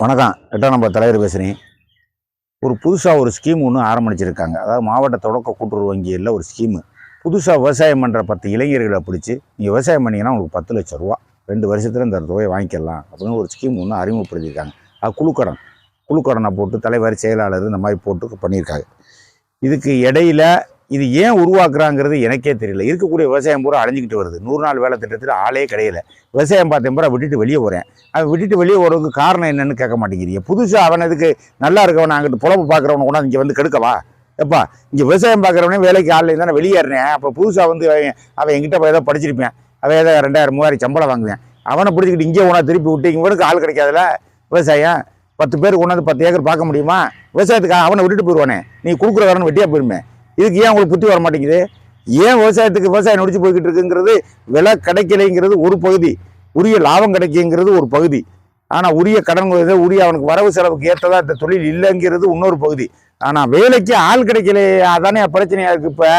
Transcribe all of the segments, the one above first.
வணக்கம். எட்டாம் நம்பர் தலைவர் பேசுகிறேன் ஒரு புதுசாக ஒரு ஸ்கீம் ஒன்று ஆரம்பிச்சிருக்காங்க. அதாவது மாவட்ட தொடக்க கூட்டுறவு வங்கியில் ஒரு ஸ்கீமு புதுசாக விவசாயம் பண்ணுற பத்து இளைஞர்களை பிடிச்சி நீங்கள் விவசாயம் பண்ணீங்கன்னா உங்களுக்கு பத்து லட்ச ரூபா. ரெண்டு வருஷத்தில் இந்த தொகையை வாங்கிக்கலாம் அப்படின்னு ஒரு ஸ்கீம் ஒன்று அறிமுகப்படுத்தியிருக்காங்க. அது குழுக்கடன். குழுக்கடனை போட்டு தலைவர் செயலாளர் இந்த மாதிரி போட்டு பண்ணியிருக்காங்க இதுக்கு இடையில இது ஏன் உருவாக்குறாங்கிறது எனக்கே தெரியல. இருக்கக்கூடிய விவசாயம் பூரா அழிஞ்சிக்கிட்டு வருது. நூறு நாள் வேலை திட்டத்தில் ஆளே கிடையாது விவசாயம் பார்த்தேன் பூரா விட்டுட்டு வெளியே போகிறேன் அவன் விட்டுட்டு வெளியே போகிறதுக்கு காரணம் என்னன்னு கேட்க மாட்டேங்கிறீங்க. புதுசாக அவன் இதுக்கு நல்லா இருக்கவன் அங்கிட்டு புலம்பு பார்க்குறவனை கூட இங்கே வந்து கெடுக்கவா எப்பா இங்கே விவசாயம் பார்க்குறவனே வேலைக்கு ஆள் தானே வெளியேறினேன் அப்போ புதுசாக வந்து அவன் அவன் எங்கிட்ட போய் ஏதோ படிச்சிருப்பேன். அவன் ஏதோ ரெண்டாயிரம் மூவாயிரம் சம்பளம் வாங்குவேன். அவனை பிடிச்சிக்கிட்டு இங்கே உணா திருப்பி விட்டு இவனுக்கு ஆள் கிடைக்காதுல. விவசாயம். பத்து பேருக்கு கொண்டாந்து பத்து ஏக்கர் பார்க்க முடியுமா? விவசாயத்துக்கு அவனை விட்டுட்டு போயிடுவானே நீ கொடுக்குறவரன்னு வெட்டியாக போயிருமே. இதுக்கு ஏன் உங்களுக்கு புத்தி வர மாட்டேங்குது ஏன் விவசாயத்துக்கு விவசாயம் நொடிச்சு போய்கிட்டு இருக்குங்கிறது விலை கிடைக்கலைங்கிறது ஒரு பகுதி. உரிய லாபம் கிடைக்குங்கிறது ஒரு பகுதி. ஆனால் உரிய கடன் உரிய அவனுக்கு வரவு செலவுக்கு ஏற்றதா இந்த தொழில் இல்லைங்கிறது இன்னொரு பகுதி. ஆனால் வேலைக்கு ஆள் கிடைக்கலையே அதானே பிரச்சனையாக இருக்குது இப்போ.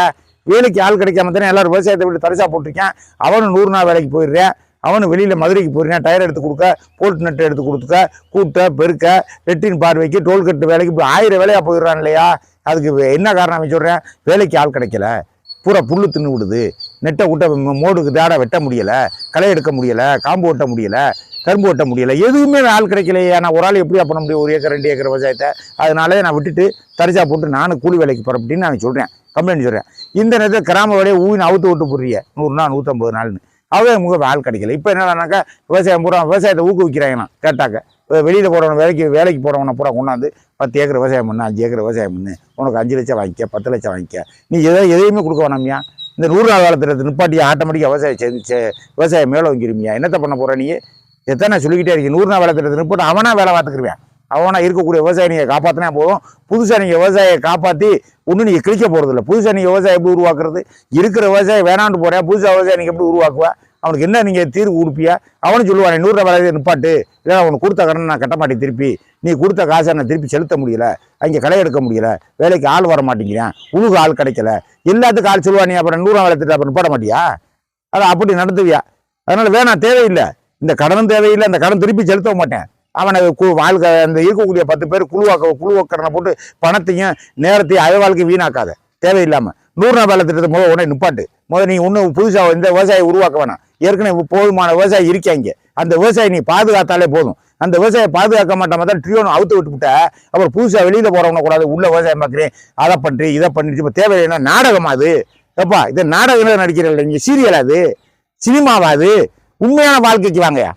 வேலைக்கு ஆள் கிடைக்காம தானே எல்லாரும் விவசாயத்தை விட்டு தரிசா போட்டிருக்கேன். அவனும் நூறு நாள் வேலைக்கு போயிடுறேன். அவனு வெளியில் மதுரைக்கு போயிடுறேன் டயர் எடுத்து கொடுக்க போல்ட் நட்டு எடுத்து கொடுத்துக்க கூட்ட பெருக்க லெட்டின் பார்வைக்கு டோல்கட்டு வேலைக்கு இப்போ ஆயிரம் வேலையாக போயிடுறான் இல்லையா? அதுக்கு என்ன காரணம் அவன் சொல்கிறேன் வேலைக்கு ஆள் கிடைக்கல. பூரா புல் தின்னு விடுது. நெட்டை விட்ட மோடுக்கு தாடை வெட்ட முடியலை. களை எடுக்க முடியலை. காம்பு ஓட்ட முடியலை. கரும்பு ஓட்ட முடியலை. எதுவுமே ஆள் கிடைக்கலையே. நான் ஒரு ஆள் எப்படியா பண்ண முடியும்? ஒரு ஏக்கர் ரெண்டு ஏக்கர் விவசாயத்தை. அதனாலே நான் விட்டுட்டு தரிசா போட்டு நானும் கூலி வேலைக்கு போகிறேன் அப்படின்னு நான் சொல்கிறேன் கம்ப்ளைண்ட் சொல்கிறேன் இந்த நேரத்தில் கிராம வேலையை ஊன்னு அவுத்து விட்டு போடுறிய நூறு நாள் நூற்றம்பது நாள்னு. அவே முக ஆள் கிடைக்கல. இப்போ என்னடானாக்கா விவசாயம் பூரா விவசாயத்தை ஊக்குவிக்கிறாங்களாம் கேட்டாக்க. வெளியில் போடணும் வேலைக்கு வேலைக்கு போகிறவனை பூரா கொண்டாந்து பத்து ஏக்கர் விவசாயம் பண்ணு அஞ்சு ஏக்கர் விவசாயம் பண்ணு. உனக்கு அஞ்சு லட்சம் வாங்கிக்க பத்து லட்சம் வாங்கிக்க. நீ எதை எதையுமே கொடுக்க வேணாமியா இந்த நூறு நாள் காலத்தில் நிப்பாட்டி ஆட்டோமேட்டிக்காக விவசாயம் செஞ்சு விவசாயம் மேலே வாங்கிருமியா என்னத்த பண்ண போகிற நீ? எத்தனை சொல்லிக்கிட்டே இருக்கு நூறு நாள் வேலை திட்டத்தை நிப்பாட்டி அவனா வேலை பார்த்துக்குருவேன். அவனா இருக்கக்கூடிய விவசாயி நீங்கள் காப்பாற்றினா போதும். புதுசாக நீங்கள் விவசாயியை காப்பாற்றி ஒன்றும் நீங்கள் கிழிக்க போகிறதில்ல புதுசாக நீங்கள் விவசாயம் எப்படி உருவாக்குறது? இருக்கிற விவசாயம் வேணான்னு போகிறேன் புதுசாக விவசாயம் நீங்கள் எப்படி உருவாக்குவேன் அவனுக்கு என்ன நீங்கள் தீர்வு கொடுப்பியா? அவனும் சொல்லுவான் நூறு வேலையை நிப்பாட்டு. இல்லை அவனுக்கு கொடுத்த கடன் நான் கட்ட மாட்டேன் திருப்பி. நீ கொடுத்த காசை நான் திருப்பி செலுத்த முடியல. அங்கே களை எடுக்க முடியல. வேலைக்கு ஆள் வர மாட்டேங்கிறேன். உழுகு ஆள் கிடைக்கல. எல்லாத்துக்கும் ஆள் சொல்லுவா நீ அப்புறம் நூறுரூவா வேலை திட்டம் அப்புறம் போட மாட்டியா? அதை அப்படி நடத்துவியா? அதனால் வேணாம் தேவையில்லை. இந்த கடனும் தேவையில்லை. அந்த கடன் திருப்பி செலுத்த மாட்டேன். அவனை கு வாழ்க்கை அந்த இருக்கக்கூடிய பத்து பேர் குழுவாக்க குழுவக்கடனை போட்டு பணத்தையும் நேரத்தையும் அய வாழ்க்கை வீணாக்காத. தேவையில்லாமல் நூறு நாள் வேலை திட்டத்தை முதல் உடனே நிப்பாட்டு. முதல் நீ இன்னும் புதுசாக இந்த விவசாயி உருவாக்க வேணாம். ஏற்கனவே போதுமான விவசாயி இருக்காங்க அந்த விவசாயி நீ பாதுகாத்தாலே போதும். அந்த விவசாயம் பாதுகாக்க மாட்டாம தான் ட்ரியோனை அவுத்து விட்டுவிட்டா அப்புறம் புதுசாக வெளியில் போகிறவங்க கூடாது உள்ள விவசாயம் பார்க்குறேன் அதை பண்ணுறேன் இதை பண்ணிட்டு இப்போ தேவையில்லைன்னா நாடகமா அது. எப்பா இது நாடகம் நடிக்கிற இங்கே சீரியல் அது. சினிமாவா அது? உண்மையான வாழ்க்கைக்கு வாங்கயா